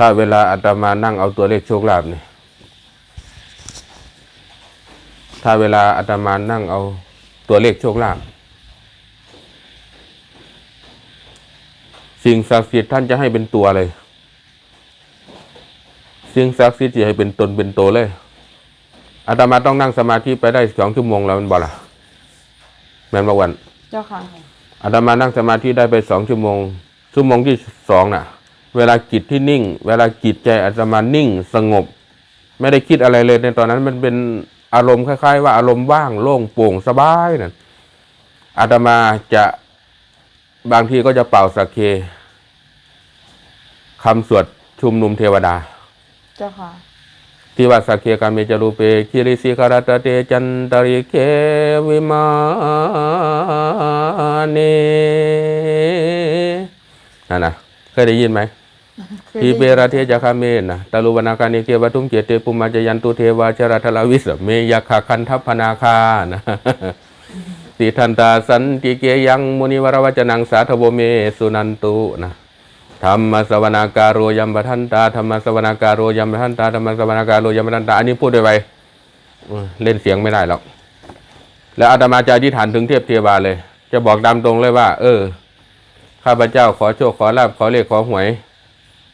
ถ้าเวลาอาตมานั่งเอาตัวเลขโชคลาภเนี่ยถ้าเวลาอาตมานั่งเอาตัวเลขโชคลาภสิ่งศักดิ์สิทธิ์ท่านจะให้เป็นตัวเลย สิ่งศักดิ์สิทธิ์จะให้เป็นตนเป็นตัวเลยอาตมาต้องนั่งสมาธิไปได้สองชั่วโมงแล้วมันบอกล่ะแม่นบวัน เจ้าค่ะอาตมานั่งสมาธิได้ไปสองชั่วโมง ชั่วโมงที่สองน่ะ เวลาจิตที่นิ่ง เวลาจิตใจอาตมานิ่งสงบ ไม่ได้คิดอะไรเลยในตอนนั้นมันเป็นอารมณ์คล้าย ๆ ว่าอารมณ์ว่างโล่งโปร่งสบายนั่นอาตมาจะบางทีก็จะเป่าสักเคคำสวดชุมนุมเทวดา เจ้าค่ะที่ว่าสักเคกาเมจรูเปคิริสิคารตเตจันตริเควิมาเนนั่นนะเคยได้ยินไหมเคย ทีได้เปราเทจคาเมนะตาลุวนาคานิเกวทุงเจเตปุมาจยันตุเทวาชรทลาวิสเมยคาคันทัพพนาคานะติทันตาสันติเกยังมุนิวรวจนังสาธโวเมสุนันตุนะธรรมสวนาการโรยัมปทันตาธรรมสวนาการโรยัมปทันตาธรรมสวนาการโรยัมปทันตาอันนี้พูดได้ไปเล่นเสียงไม่ได้หรอกแล้วอาตมาจะอธิษฐานถึงเทพเทวาเลย จะบอกตามตรงเลยว่า เออ ข้าพเจ้าขอโชคขอลาบขอเลขขอหวย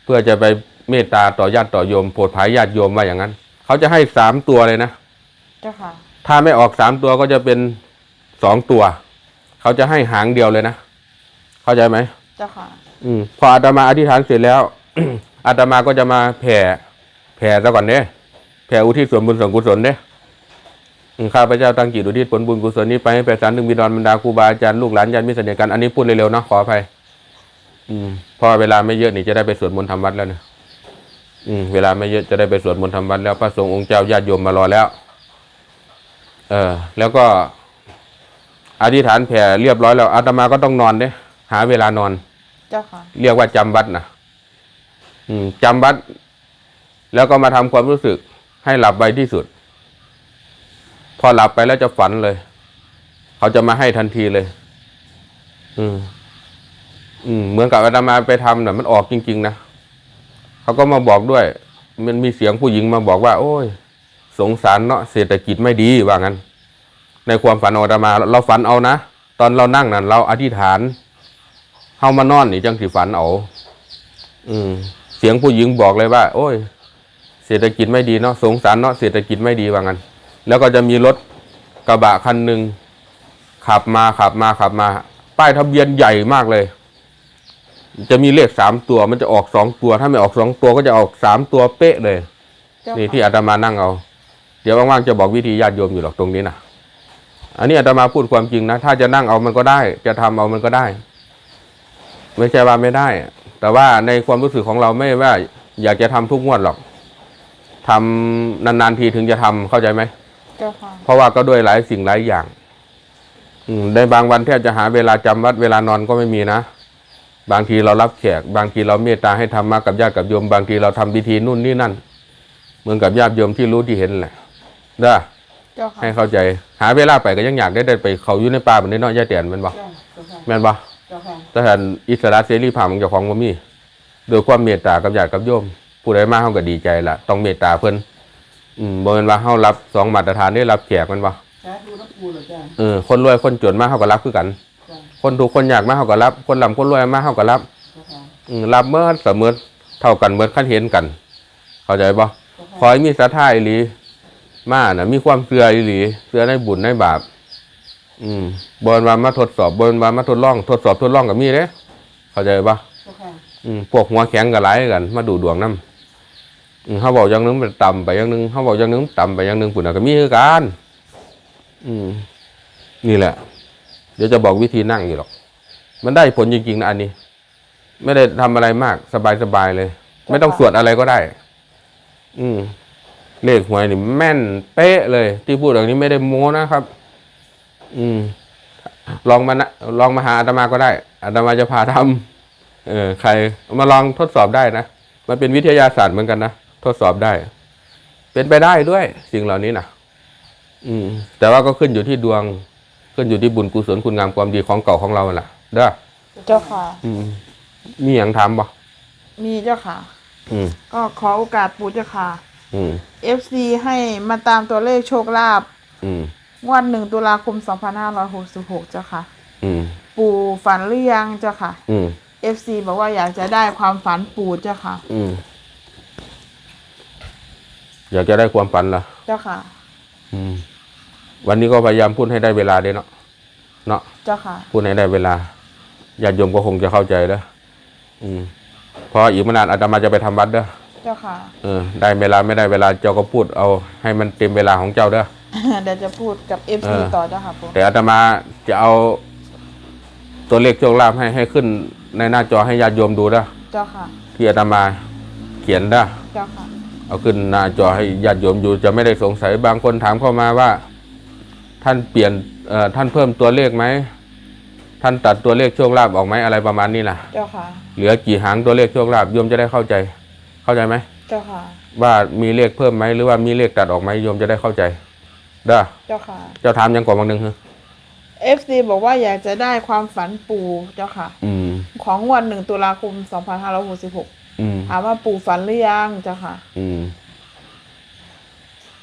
เพื่อจะไปเมตตาต่อญาติต่อโยมโปรดภายญาติโยมว่าอย่างนั้น เขาจะให้สามตัวเลยนะเจ้าค่ะ ถ้าไม่ออกสามตัวก็จะเป็นสองตัว เขาจะให้หางเดียวเลยนะ เข้าใจไหมเจ้าค่ะ อืมพออาตมาอธิษฐานเสร็จแล้ว อาตมาก็จะมาแผ่ แผ่ซะก่อนเด้แผ่อุทิศส่วนบุญส่วนกุศลเด้อืมข้าพเจ้าตั้งจิตอุทิศผลบุญกุศลนี้ไปให้แผ่สารถึงบิดรบรรดาครูบาอาจารย์ลูกหลานญาติมิตรสนิทกันอันนี้พูดเร็วๆเนาะขออภัย อืมเพอเวลาไม่เยอะนี่จะได้ไปสวดมนต์ทำวัดแล้วเนี่ยอืมเวลาไม่เยอะจะได้ไปสวดมนต์ทำวัดแล้วพระสงฆ์องค์เจ้าญาติโยมมารอแล้ว เออ แล้วก็ อธิษฐานแผ่เรียบร้อยแล้วอาตมาก็ต้องนอนเด้หาเวลานอน เจ้าค่ะ เรียกว่าจำวัดนะอืมจำวัด แล้วก็มาทำความรู้สึก ให้หลับไปที่สุด พอหลับไปแล้วจะฝันเลย เขาจะมาให้ทันทีเลย อืม อืมเหมือนกับอาตมาไปทำน่ะมันออกจริง ๆ นะเขาก็มาบอกด้วย มันมีเสียงผู้หญิงมาบอกว่า โอ้ย สงสารเนาะเศรษฐกิจไม่ดีว่างั้น ในความฝันองอาตมา เราฝันเอานะตอนเรานั่งนั่นเราอธิษฐานเฮามานอนนี่จังสิฝันเอาอืม เสียงผู้หญิงบอกเลยว่า โอ้ย เศรษฐกิจไม่ดีเนาะสงสารเนาะเศรษฐกิจไม่ดีว่างั้น แล้วก็จะมีรถกระบะคันหนึ่งขับมาขับมาขับมา ป้ายทะเบียนใหญ่มากเลย จะมีเลขสามตัวมันจะออกสองตัว ถ้าไม่ออกสองตัวก็จะออกสามตัวเป๊ะเลย เจ้านี่ค่ะที่อาตมานั่งเอา เดี๋ยวว่างๆจะบอกวิธีญาติโยมอยู่หรอกตรงนี้นะอันนี้อาตมาพูดความจริงนะ ถ้าจะนั่งเอามันก็ได้ จะทำเอามันก็ได้ ไม่ใช่ว่าไม่ได้ แต่ว่าในความรู้สึกของเราไม่ว่า อยากจะทำทุกงวดหรอกทำนานๆทีถึงจะทำเข้าใจไหมเจ้าค่ะเพราะว่าก็ด้วยหลายสิ่งหลายอย่างอืมในบางวันแทบจะหาเวลาจำวัดเวลานอนก็ไม่มีนะ บางทีเรารับแขก บางทีเราเมตตาให้ธรรมะกับญาติกับโยม บางทีเราทำพิธีนู่นนี่นั่นเหมือนกับญาติโยมที่รู้ที่เห็นแหละเด้อเจ้าค่ะให้เข้าใจ หาเวลาไปก็ยังอยากได้ได้ไปเขาอยู่ในป่าแบบนี้เนาะย่าเตียนแม่นบ่เจ้าค่ะแม่นบ่เจ้าค่ะแต่หันอิสระเสรีภาพของเจ้าของบ่มีโดยความเมตตากับญาติกับโยม ผู้ใดมาเฮาก็ดีใจล่ะต้องเมตตาเพิ่นอืมบ่แม่นว่าเฮารับสองมาตรฐานได้รับแขกแม่นบ่สาธุนักบูเหรอจ้าเออคนรวยคนจนมาเฮาก็รับคือกันจ้า คนถูกข์คนยากมาเฮาก็รับ คนร่ำคนรวยมาเฮาก็รับเจ้าค่ะอืมรับเมื่อเสมอเท่ากันเมื่อคันเห็นกัน เข้าใจบ่เจ้าขอค่ะให้มีศรัทธาอีหลีมาน่ะ มีความเชื่ออีหลีเชื่อในบุญในบาป อืมบนว่ามาทดสอบบนว่ามาทดลองทดสอบทดลองกับมีเด้เข้าใจปะเจ้าค่ะอืมพวกหัวแข็งกับหลายกัน มาดูดวงน้ำอืมเขาบอกอย่างหนึงมันต่ำไปอย่างหนึงเขาบอกอย่างหนึงต่ำไปอย่างหนึงปุ่นน่ะก็มีคือกันอืมนี่แหละ เดี๋ยวจะบอกวิธีนั่งอยู่หรอก มันได้ผลจริงๆนะอันนี้ ไม่ได้ทำอะไรมากสบายๆเลย ไม่ต้องสวดอะไรก็ได้ อืมเลขหวยนี่แม่นเป๊ะเลย ที่พูดอย่างนี้ไม่ได้โม้นะครับ อืม ลองมานะลองมาหาอาตมาก็ได้อาตมาจะพาทำเออ ใครมาลองทดสอบได้นะมันเป็นวิทยาศาสตร์เหมือนกันนะทดสอบได้ เป็นไปได้ด้วยสิ่งเหล่านี้นะอืม แต่ว่าก็ขึ้นอยู่ที่ดวง ขึ้นอยู่ที่บุญกุศลคุณงามความดีของเก่าของเราแหละเด้อเจ้าค่ะ อืมมีอย่างทำบ่มีเจ้าค่ะออืม ก็ขอโอกาสปู่เจ้าค่ะ อืม FC ให้มาตามตัวเลขโชคลาภอืม งวดหนึ่งตุลาคม 2566 เจ้าค่ะ อืม ปู่ฝันหรือยังเจ้าค่ะ อืม FC บอกว่าอยากจะได้ความฝันปู่เจ้าค่ะ อืม อยากจะได้ความฝันเหรอเจ้าค่ะอืม วันนี้ก็พยายามพูดให้ได้เวลาเด้เนาะเนาะเจ้าค่ะพูดให้ได้เวลาญาติโยมก็คงจะเข้าใจแล้วอืมเพราะอีกไม่นานอาตมาจะไปทำวัดเด้อเจ้าค่ะเออได้เวลาไม่ได้เวลาเจ้าก็พูดเอา ให้มันเต็มเวลาของเจ้าเด้อเดี๋ยวจะพูดกับ FC เออต่อเจ้าค่ะปู่แต่อาตมาจะเอาตัวเลขโชคลาภให้ให้ขึ้นในหน้าจอให้ญาติโยมดูเด้อเจ้าค่ะที่อาตมาเขียนเด้อเจ้าค่ะเอาขึ้นหน้าจอให้ญาติโยมอยู่จะไม่ได้สงสัยบางคนถามเข้ามาว่า ท่านเปลี่ยนเอ่อท่านเพิ่มตัวเลขไหมท่านตัดตัวเลขโชคลาภออกไหมอะไรประมาณนี้นะเจ้าค่ะ เหลือกี่หางตัวเลขโชคลาภโยมจะได้เข้าใจ เข้าใจไหมเจ้าค่ะ ว่ามีเลขเพิ่มไหมหรือว่ามีเลขตัดออกไหมโยมจะได้เข้าใจเด้อเจ้าค่ะ เจ้าถามยังก่อนบางหนึ่งคือ FC บอกว่าอยากจะได้ความฝันปู่เจ้าค่ะ อืม ของงวดหนึ่งตุลาคม2566อืมถามว่าปู่ฝันหรือยังเจ้าค่ะ อืม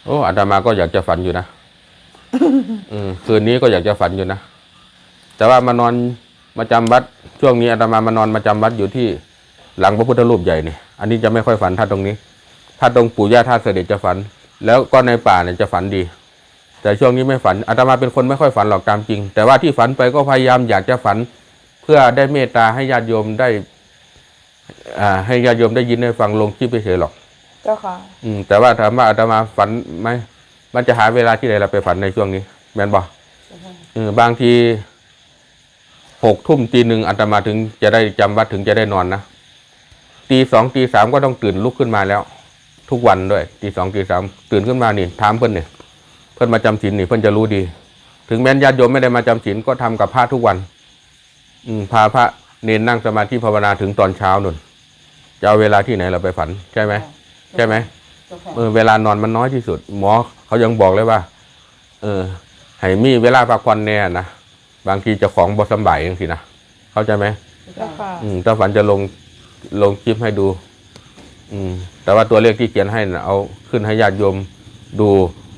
โอ้อาตมาก็อยากจะฝันอยู่นะ อืมคืนนี้ก็อยากจะฝันอยู่นะ แต่ว่ามานอนมาจำวัด ช่วงนี้อาตมามานอนมาจำวัดอยู่ที่หลังพระพุทธรูปใหญ่นี่ อันนี้จะไม่ค่อยฝันถ้าตรงนี้ ถ้าตรงปู่ย่าท่าเสด็จจะฝัน แล้วก็ในป่าเนี่ยจะฝันดี แต่ช่วงนี้ไม่ฝันอาตมาเป็นคนไม่ค่อยฝันหรอกตามจริง แต่ว่าที่ฝันไปก็พยายามอยากจะฝัน เพื่อได้เมตตาให้ญาติโยมได้ อ่า ให้ญาติโยมได้ยินได้ฟังลงคลิปไปเฉยๆหรอก เจ้าค่ะ อืม แต่ว่าถามว่าอาตมาฝันไหม มันจะหาเวลาที่ไหนเราไปฝันในช่วงนี้ แม่นบอกเออบางทีหกทุ่มตีหนึ่งอาตมาถึงจะได้จำวัดถึงจะได้นอนนะตีสองตีสามก็ต้องตื่นลุกขึ้นมาแล้ว ทุกวันด้วยตีสองตีสามตื่นขึ้นมานี่ถามเพื่อนเนี่ยเพื่อนมาจำศีลนี่เพื่อนจะรู้ดี ถึงแม้นญาติโยมไม่ได้มาจำศีลก็ทำกับพระทุกวัน อืมพาพระเนนนั่งสมาธิภาวนาถึงตอนเช้านุ่นจะเอาเวลาที่ไหนเราไปฝัน ใช่ไหมใช่ไหม เจ้าค่ะเออเวลานอนมันน้อยที่สุด หมอเขายังบอกเลยว่า เออให้มีเวลาพักผ่อนแน่นะบางทีเจะของบสำบายอย่างสินะเข้าใจไหมเจ้าค่ะอืมถ้าฝันจะลงลงคลิปให้ดู อืม แต่ว่าตัวเลขที่เขียนให้นะเอาขึ้นให้ญาติโยมดู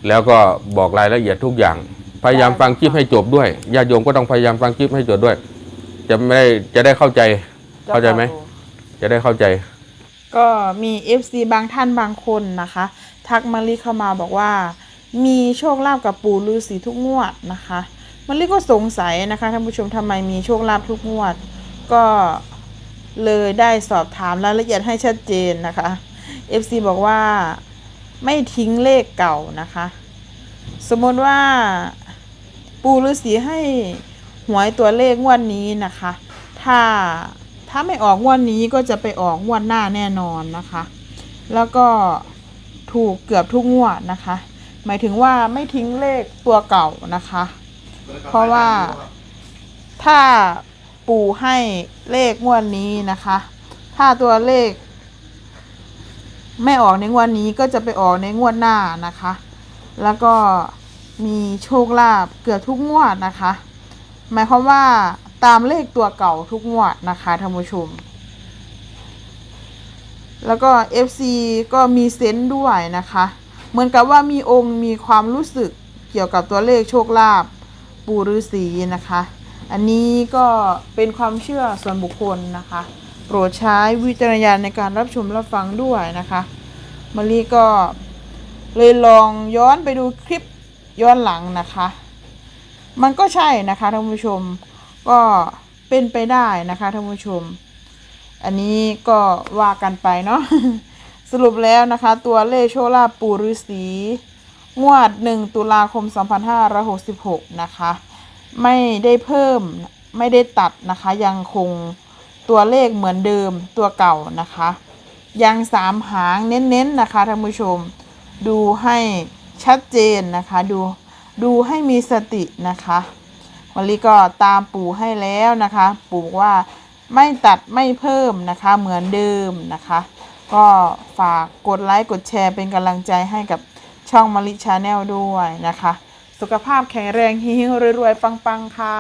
แล้วก็บอกรายละเอียดทุกอย่าง พยายามฟังคลิปให้จบด้วยญาติโยมก็ต้องพยายามฟังคลิปให้จบด้วย จะไม่ได้จะได้เข้าใจ เข้าใจไหมจะได้เข้าใจ ก็มี FC บางท่านบางคนนะคะ ทักมารีเข้ามาบอกว่า มีโชคลาภกับปู่ฤาษีทุกงวดนะคะมารีก็สงสัยนะคะท่านผู้ชมทำไมมีโชคลาภทุกงวด ก็เลยได้สอบถามรายละเอียดให้ชัดเจนนะคะ FC บอกว่าไม่ทิ้งเลขเก่านะคะ สมมติว่าปู่ฤาษีให้หวยตัวเลขงวดนี้นะคะ ถ้า ถ้าไม่ออกงวดนี้ก็จะไปออกงวดหน้าแน่นอนนะคะ แล้วก็ถูกเกือบทุกงวดนะคะ หมายถึงว่าไม่ทิ้งเลขตัวเก่านะคะ เพราะว่าถ้าปู่ให้เลขงวดนี้นะคะ ถ้าตัวเลข ไม่ออกในงวดนี้ก็จะไปออกในงวดหน้านะคะ แล้วก็มีโชคลาภเกือบทุกงวดนะคะ หมายความว่า ตามเลขตัวเก่าทุกงวดนะคะท่านผู้ชม แล้วก็ FC ก็มีเซนต์ด้วยนะคะ เหมือนกับว่ามีองค์มีความรู้สึกเกี่ยวกับตัวเลขโชคลาภปู่ฤาษีนะคะ อันนี้ก็เป็นความเชื่อส่วนบุคคลนะคะ โปรดใช้วิจารณญาณในการรับชมรับฟังด้วยนะคะมารีก็เลยลองย้อนไปดูคลิปย้อนหลังนะคะ มันก็ใช่นะคะท่านผู้ชม ก็เป็นไปได้นะคะท่านผู้ชม อันนี้ก็ว่ากันไปเนาะสรุปแล้วนะคะ ตัวเลขโชลาปู่ฤาษีงวด 1 ตุลาคม 2566 นะคะ ไม่ได้เพิ่มไม่ได้ตัดนะคะ ยังคงตัวเลขเหมือนเดิมตัวเก่านะคะ ยังสามหางเน้นๆนะคะท่านผู้ชม ดูให้ชัดเจนนะคะ ดูดูให้มีสตินะคะ วันนี้ก็ตามปู่ให้แล้วนะคะ ปู่บอกว่าไม่ตัดไม่เพิ่มนะคะ เหมือนเดิมนะคะ ก็ฝากกดไลค์กดแชร์เป็นกำลังใจให้กับช่องมาริชาแนลด้วยนะคะ สุขภาพแข็งแรงเฮิ้วรวยๆ ปัง ๆ ค่ะ